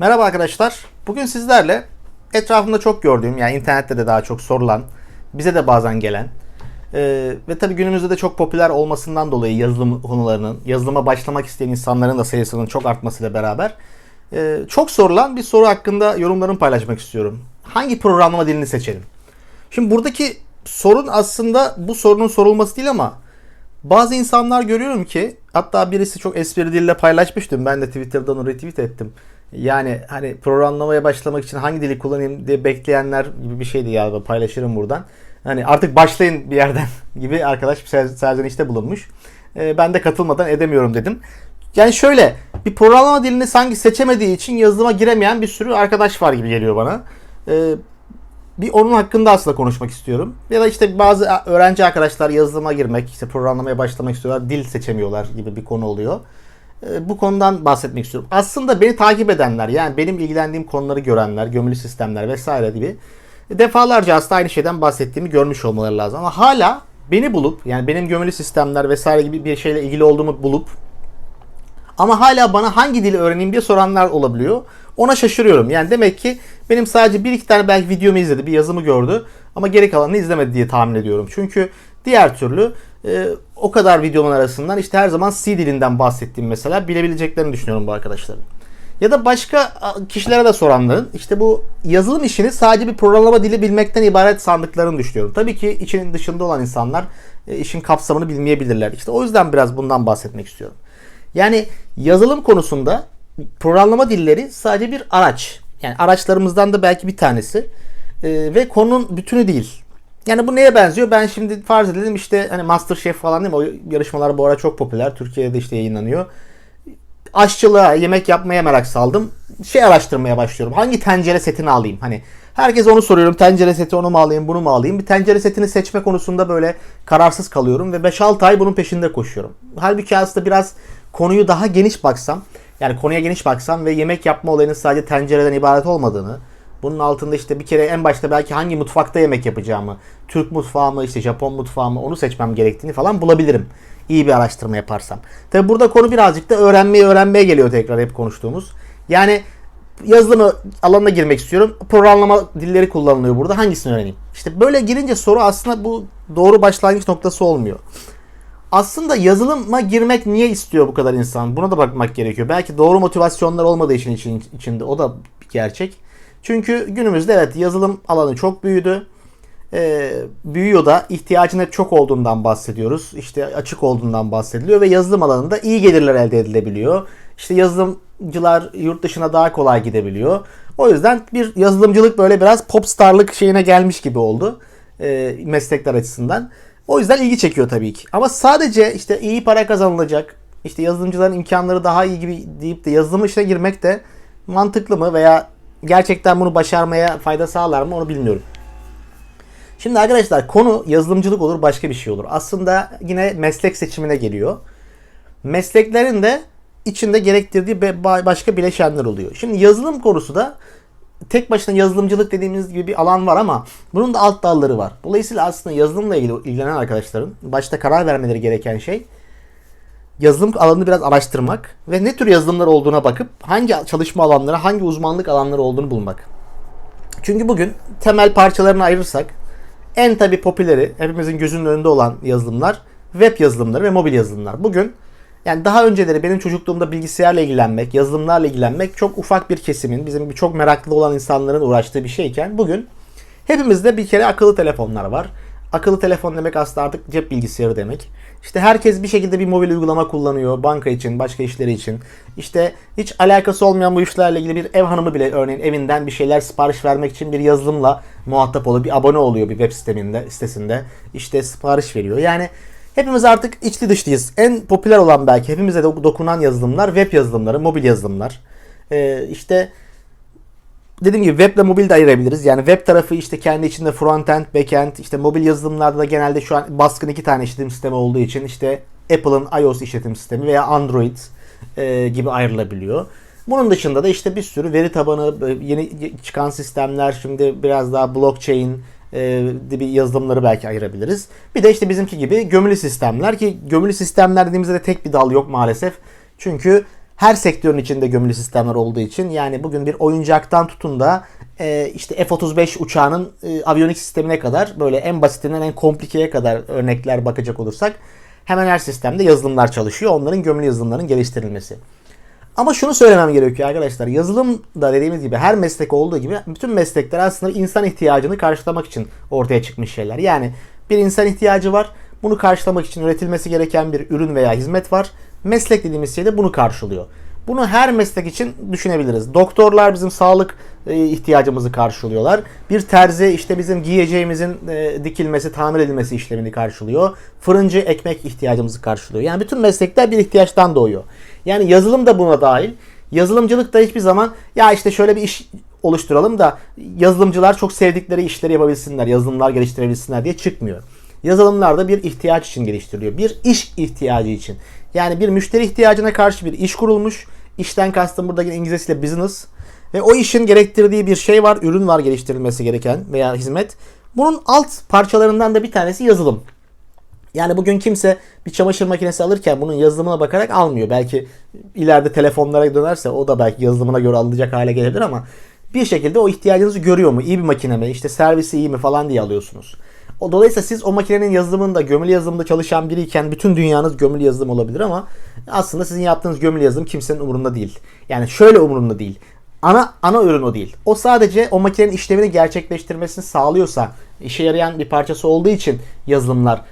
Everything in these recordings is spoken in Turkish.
Merhaba arkadaşlar. Bugün sizlerle etrafımda çok gördüğüm yani internette de daha çok sorulan, bize de bazen gelen e, ve tabii günümüzde de çok popüler olmasından dolayı yazılım konularının, yazılıma başlamak isteyen insanların da sayısının çok artmasıyla beraber e, çok sorulan bir soru hakkında yorumlarımı paylaşmak istiyorum. Hangi programlama dilini seçelim? Şimdi buradaki sorun aslında bu sorunun sorulması değil ama bazı insanlar görüyorum ki hatta birisi çok espri dille paylaşmıştım. Ben de Twitter'dan onu retweet ettim. Yani hani programlamaya başlamak için hangi dili kullanayım diye bekleyenler gibi bir şeydi ya paylaşırım buradan. Hani artık başlayın bir yerden gibi arkadaş bir ser- serzenişte bulunmuş. Ee, ben de katılmadan edemiyorum dedim. Yani şöyle bir programlama dilini sanki seçemediği için yazılıma giremeyen bir sürü arkadaş var gibi geliyor bana. Ee, bir onun hakkında aslında konuşmak istiyorum. Ya da işte bazı öğrenci arkadaşlar yazılıma girmek, işte programlamaya başlamak istiyorlar, dil seçemiyorlar gibi bir konu oluyor. Ee, Bu konudan bahsetmek istiyorum. Aslında beni takip edenler, yani benim ilgilendiğim konuları görenler, gömülü sistemler vesaire gibi defalarca aslında aynı şeyden bahsettiğimi görmüş olmaları lazım. Ama hala beni bulup, yani benim gömülü sistemler vesaire gibi bir şeyle ilgili olduğumu bulup ama hala bana hangi dili öğreneyim diye soranlar olabiliyor. Ona şaşırıyorum. Yani demek ki benim sadece bir iki tane belki videomu izledi, bir yazımı gördü ama geri kalanını izlemedi diye tahmin ediyorum. Çünkü diğer türlü e, o kadar videomun arasından işte her zaman C dilinden bahsettiğim mesela bilebileceklerini düşünüyorum bu arkadaşların. Ya da başka kişilere de soranların işte bu yazılım işini sadece bir programlama dili bilmekten ibaret sandıklarını düşünüyorum. Tabii ki içinin dışında olan insanlar e, işin kapsamını bilmeyebilirler. İşte o yüzden biraz bundan bahsetmek istiyorum. Yani yazılım konusunda programlama dilleri sadece bir araç. Yani araçlarımızdan da belki bir tanesi. Ee, ve konunun bütünü değil. Yani bu neye benziyor? Ben şimdi farz edelim işte hani Masterchef falan değil mi? O yarışmalar bu ara çok popüler. Türkiye'de işte yayınlanıyor. Aşçılığa, yemek yapmaya merak saldım. Şey araştırmaya başlıyorum. Hangi tencere setini alayım? Hani herkes onu soruyorum. Tencere seti onu mu alayım, bunu mu alayım? Bir tencere setini seçme konusunda böyle kararsız kalıyorum ve 5-6 ay bunun peşinde koşuyorum. Halbuki aslında biraz konuyu daha geniş baksam, yani konuya geniş baksam ve yemek yapma olayının sadece tencereden ibaret olmadığını, bunun altında işte bir kere en başta belki hangi mutfakta yemek yapacağımı, Türk mutfağı mı, işte Japon mutfağı mı onu seçmem gerektiğini falan bulabilirim. İyi bir araştırma yaparsam. Tabi burada konu birazcık da öğrenmeye öğrenmeye geliyor tekrar hep konuştuğumuz. Yani yazılımı alanına girmek istiyorum. Programlama dilleri kullanılıyor burada. Hangisini öğreneyim? İşte böyle girince soru aslında bu doğru başlangıç noktası olmuyor aslında yazılıma girmek niye istiyor bu kadar insan? Buna da bakmak gerekiyor. Belki doğru motivasyonlar olmadığı için- içinde o da bir gerçek. Çünkü günümüzde evet yazılım alanı çok büyüdü. Ee, büyüyor da ihtiyacın hep çok olduğundan bahsediyoruz. İşte açık olduğundan bahsediliyor ve yazılım alanında iyi gelirler elde edilebiliyor. İşte yazılımcılar yurt dışına daha kolay gidebiliyor. O yüzden bir yazılımcılık böyle biraz popstarlık şeyine gelmiş gibi oldu e, meslekler açısından. O yüzden ilgi çekiyor tabii ki. Ama sadece işte iyi para kazanılacak, işte yazılımcıların imkanları daha iyi gibi deyip de yazılım işine girmek de mantıklı mı veya gerçekten bunu başarmaya fayda sağlar mı onu bilmiyorum. Şimdi arkadaşlar konu yazılımcılık olur başka bir şey olur. Aslında yine meslek seçimine geliyor. Mesleklerin de içinde gerektirdiği başka bileşenler oluyor. Şimdi yazılım konusu da tek başına yazılımcılık dediğimiz gibi bir alan var ama bunun da alt dalları var. Dolayısıyla aslında yazılımla ilgili ilgilenen arkadaşların başta karar vermeleri gereken şey yazılım alanını biraz araştırmak ve ne tür yazılımlar olduğuna bakıp hangi çalışma alanları, hangi uzmanlık alanları olduğunu bulmak. Çünkü bugün temel parçalarını ayırırsak en tabi popüleri, hepimizin gözünün önünde olan yazılımlar web yazılımları ve mobil yazılımlar. Bugün yani daha önceleri benim çocukluğumda bilgisayarla ilgilenmek, yazılımlarla ilgilenmek çok ufak bir kesimin, bizim çok meraklı olan insanların uğraştığı bir şeyken bugün hepimizde bir kere akıllı telefonlar var. Akıllı telefon demek aslında artık cep bilgisayarı demek. İşte herkes bir şekilde bir mobil uygulama kullanıyor banka için, başka işleri için. İşte hiç alakası olmayan bu işlerle ilgili bir ev hanımı bile örneğin evinden bir şeyler sipariş vermek için bir yazılımla muhatap oluyor, bir abone oluyor bir web sisteminde, sitesinde. İşte sipariş veriyor. Yani hepimiz artık içli dışlıyız. En popüler olan belki hepimize de dokunan yazılımlar web yazılımları, mobil yazılımlar. Ee, işte dediğim gibi web ile mobil de ayırabiliriz. Yani web tarafı işte kendi içinde frontend, backend, işte mobil yazılımlarda da genelde şu an baskın iki tane işletim sistemi olduğu için işte Apple'ın iOS işletim sistemi veya Android e, gibi ayrılabiliyor. Bunun dışında da işte bir sürü veri tabanı, e, yeni çıkan sistemler, şimdi biraz daha blockchain e, gibi yazılımları belki ayırabiliriz. Bir de işte bizimki gibi gömülü sistemler ki gömülü sistemler dediğimizde de tek bir dal yok maalesef. Çünkü her sektörün içinde gömülü sistemler olduğu için yani bugün bir oyuncaktan tutun da e, işte F-35 uçağının e, aviyonik sistemine kadar böyle en basitinden en komplikeye kadar örnekler bakacak olursak hemen her sistemde yazılımlar çalışıyor. Onların gömülü yazılımların geliştirilmesi. Ama şunu söylemem gerekiyor arkadaşlar. Yazılım da dediğimiz gibi her meslek olduğu gibi bütün meslekler aslında insan ihtiyacını karşılamak için ortaya çıkmış şeyler. Yani bir insan ihtiyacı var. Bunu karşılamak için üretilmesi gereken bir ürün veya hizmet var. Meslek dediğimiz şey de bunu karşılıyor. Bunu her meslek için düşünebiliriz. Doktorlar bizim sağlık e, ihtiyacımızı karşılıyorlar. Bir terzi işte bizim giyeceğimizin e, dikilmesi, tamir edilmesi işlemini karşılıyor. Fırıncı ekmek ihtiyacımızı karşılıyor. Yani bütün meslekler bir ihtiyaçtan doğuyor. Yani yazılım da buna dahil. Yazılımcılık da hiçbir zaman ya işte şöyle bir iş oluşturalım da yazılımcılar çok sevdikleri işleri yapabilsinler, yazılımlar geliştirebilsinler diye çıkmıyor. Yazılımlar da bir ihtiyaç için geliştiriliyor. Bir iş ihtiyacı için. Yani bir müşteri ihtiyacına karşı bir iş kurulmuş. İşten kastım buradaki İngilizcesiyle business. Ve o işin gerektirdiği bir şey var, ürün var geliştirilmesi gereken veya hizmet. Bunun alt parçalarından da bir tanesi yazılım. Yani bugün kimse bir çamaşır makinesi alırken bunun yazılımına bakarak almıyor. Belki ileride telefonlara dönerse o da belki yazılımına göre alınacak hale gelebilir ama bir şekilde o ihtiyacınızı görüyor mu? İyi bir makine mi? İşte servisi iyi mi falan diye alıyorsunuz. O dolayısıyla siz o makinenin yazılımında, gömülü yazılımda çalışan biriyken bütün dünyanız gömülü yazılım olabilir ama aslında sizin yaptığınız gömülü yazılım kimsenin umurunda değil. Yani şöyle umurunda değil. Ana ana ürün o değil. O sadece o makinenin işlevini gerçekleştirmesini sağlıyorsa, işe yarayan bir parçası olduğu için yazılımlar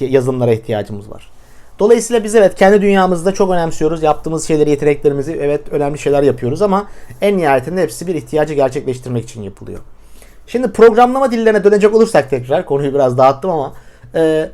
yazılımlara ihtiyacımız var. Dolayısıyla biz evet kendi dünyamızda çok önemsiyoruz. Yaptığımız şeyleri, yeteneklerimizi evet önemli şeyler yapıyoruz ama en nihayetinde hepsi bir ihtiyacı gerçekleştirmek için yapılıyor. Şimdi programlama dillerine dönecek olursak tekrar konuyu biraz dağıttım ama e,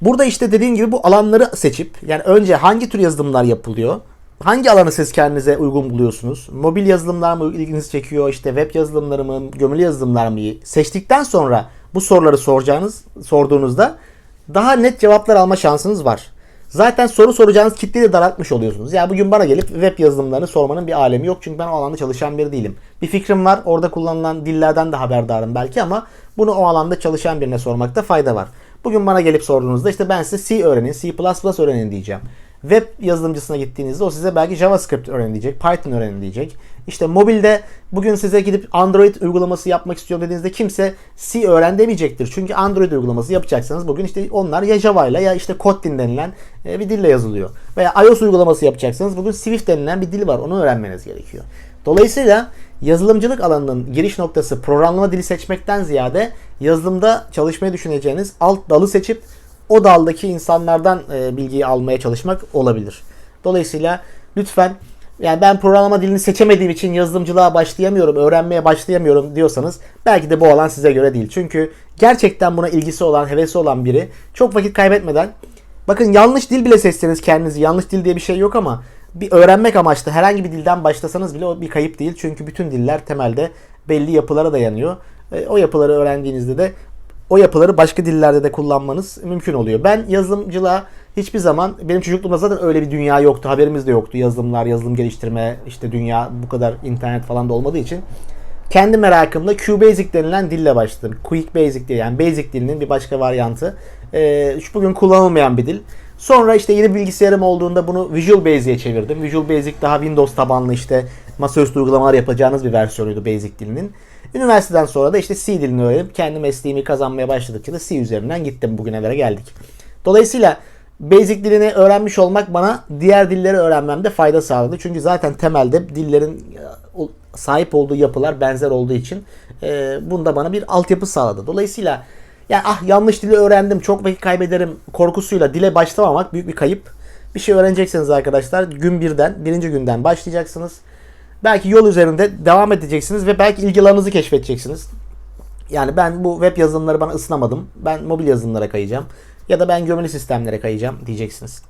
burada işte dediğim gibi bu alanları seçip yani önce hangi tür yazılımlar yapılıyor? Hangi alanı siz kendinize uygun buluyorsunuz? Mobil yazılımlar mı ilginizi çekiyor? İşte web yazılımları mı? Gömülü yazılımlar mı? Seçtikten sonra bu soruları soracağınız, sorduğunuzda daha net cevaplar alma şansınız var. Zaten soru soracağınız kitleyi de daraltmış oluyorsunuz. Ya bugün bana gelip web yazılımlarını sormanın bir alemi yok. Çünkü ben o alanda çalışan biri değilim. Bir fikrim var. Orada kullanılan dillerden de haberdarım belki ama bunu o alanda çalışan birine sormakta fayda var. Bugün bana gelip sorduğunuzda işte ben size C öğrenin, C++ öğrenin diyeceğim. Web yazılımcısına gittiğinizde o size belki JavaScript öğrenin diyecek, Python öğrenin diyecek. İşte mobilde bugün size gidip Android uygulaması yapmak istiyorum dediğinizde kimse C öğren demeyecektir. Çünkü Android uygulaması yapacaksanız bugün işte onlar ya Java ile ya işte Kotlin denilen e, bir dille yazılıyor. Veya iOS uygulaması yapacaksanız bugün Swift denilen bir dil var. Onu öğrenmeniz gerekiyor. Dolayısıyla yazılımcılık alanının giriş noktası programlama dili seçmekten ziyade yazılımda çalışmayı düşüneceğiniz alt dalı seçip o daldaki insanlardan e, bilgiyi almaya çalışmak olabilir. Dolayısıyla lütfen yani ben programlama dilini seçemediğim için yazılımcılığa başlayamıyorum, öğrenmeye başlayamıyorum diyorsanız belki de bu alan size göre değil. Çünkü gerçekten buna ilgisi olan, hevesi olan biri çok vakit kaybetmeden bakın yanlış dil bile seçseniz kendinizi yanlış dil diye bir şey yok ama bir öğrenmek amaçlı herhangi bir dilden başlasanız bile o bir kayıp değil. Çünkü bütün diller temelde belli yapılara dayanıyor. E, o yapıları öğrendiğinizde de o yapıları başka dillerde de kullanmanız mümkün oluyor. Ben yazılımcılığa hiçbir zaman benim çocukluğumda zaten öyle bir dünya yoktu. Haberimiz de yoktu. Yazılımlar, yazılım geliştirme, işte dünya bu kadar internet falan da olmadığı için kendi merakımla QBasic denilen dille başladım. Quick Basic diye yani Basic dilinin bir başka varyantı. Ee, şu bugün kullanılmayan bir dil. Sonra işte yeni bilgisayarım olduğunda bunu Visual Basic'e çevirdim. Visual Basic daha Windows tabanlı işte masaüstü uygulamalar yapacağınız bir versiyonuydu Basic dilinin. Üniversiteden sonra da işte C dilini öğrenip kendi mesleğimi kazanmaya başladıkça da C üzerinden gittim bugüne geldik. Dolayısıyla Basic dilini öğrenmiş olmak bana diğer dilleri öğrenmemde fayda sağladı. Çünkü zaten temelde dillerin e, sahip olduğu yapılar benzer olduğu için e, bunda bana bir altyapı sağladı. Dolayısıyla yani ah yanlış dili öğrendim çok vakit kaybederim korkusuyla dile başlamamak büyük bir kayıp. Bir şey öğreneceksiniz arkadaşlar gün birden birinci günden başlayacaksınız. Belki yol üzerinde devam edeceksiniz ve belki ilgi alanınızı keşfedeceksiniz. Yani ben bu web yazılımları bana ısınamadım. Ben mobil yazılımlara kayacağım. Ya da ben gömülü sistemlere kayacağım diyeceksiniz.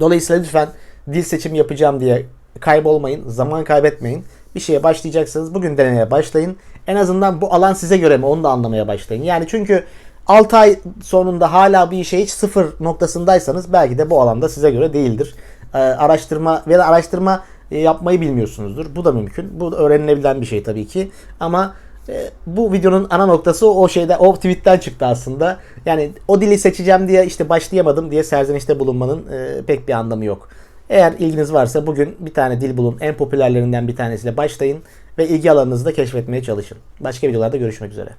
Dolayısıyla lütfen dil seçimi yapacağım diye kaybolmayın. Zaman kaybetmeyin. Bir şeye başlayacaksınız. Bugün denemeye başlayın. En azından bu alan size göre mi onu da anlamaya başlayın. Yani çünkü 6 ay sonunda hala bir işe hiç sıfır noktasındaysanız belki de bu alanda size göre değildir. Ee, araştırma veya araştırma yapmayı bilmiyorsunuzdur. Bu da mümkün. Bu da öğrenilebilen bir şey tabii ki. Ama e, bu videonun ana noktası o şeyde o tweetten çıktı aslında. Yani o dili seçeceğim diye işte başlayamadım diye serzenişte bulunmanın e, pek bir anlamı yok. Eğer ilginiz varsa bugün bir tane dil bulun. En popülerlerinden bir tanesiyle başlayın ve ilgi alanınızı da keşfetmeye çalışın. Başka videolarda görüşmek üzere.